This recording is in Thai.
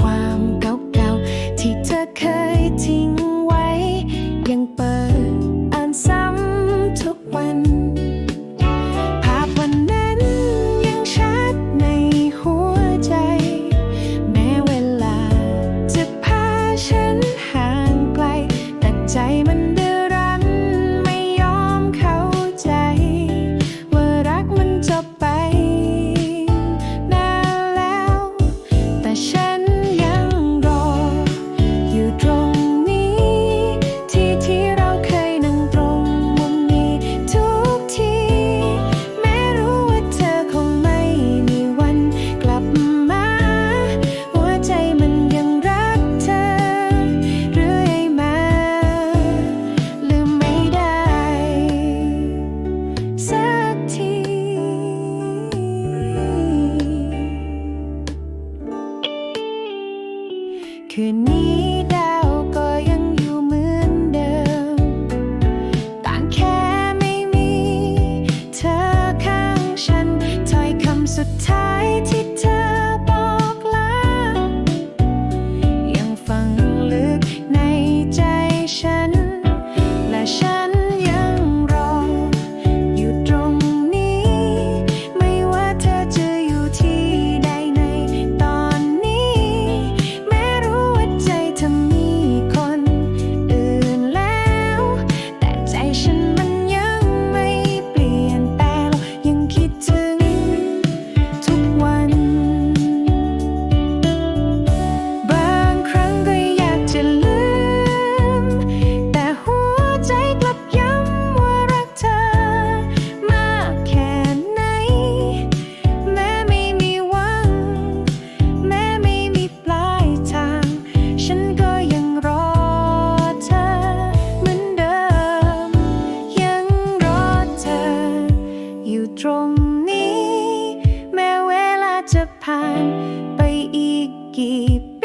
ความก คืนนี้ได้ จะผ่านไปอีกกี่